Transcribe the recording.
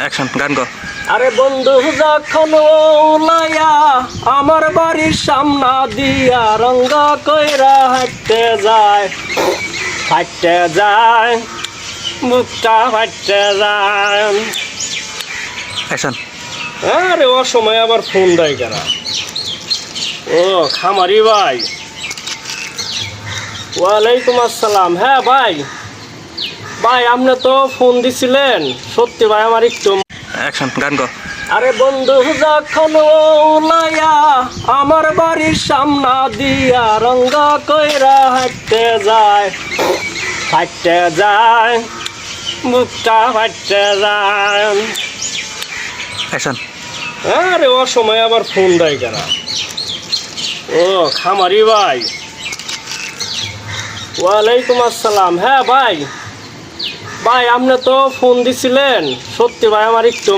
Action গান গো। আরে বন্ধু যখন আমার বাড়ির সামনা দিয়া রঙ্গ কইরা হাঁটতে যায় হাঁটতে যায় বুকটা হাঁটতে যায়। অ্যাকশন। আরে ও সময় আবার ফোন দেয় কেন? ও খামারি ভাই। ওয়ালাইকুম আসসালাম। হ্যাঁ ভাই। ভাই আপনি তো ফোন দিছিলেন। সত্যি ভাই আমার একটু অ্যাকশন গান গো। আরে বন্ধু যখন ওলাইয়া আমার বাড়ির সামনা দিয়া রঙ্গ কইরা হাঁটতে যায় হাঁটতে যায় বুকটা হাঁটতে যায়। অ্যাকশন। আরে ও সময় আবার ফোন দেয় কেন ও খামারি ভাই। ওয়ালাইকুম আসসালাম। হ্যাঁ ভাই। ভাই আপনি তো ফোন দিছিলেন। সত্যি ভাই আমার একটু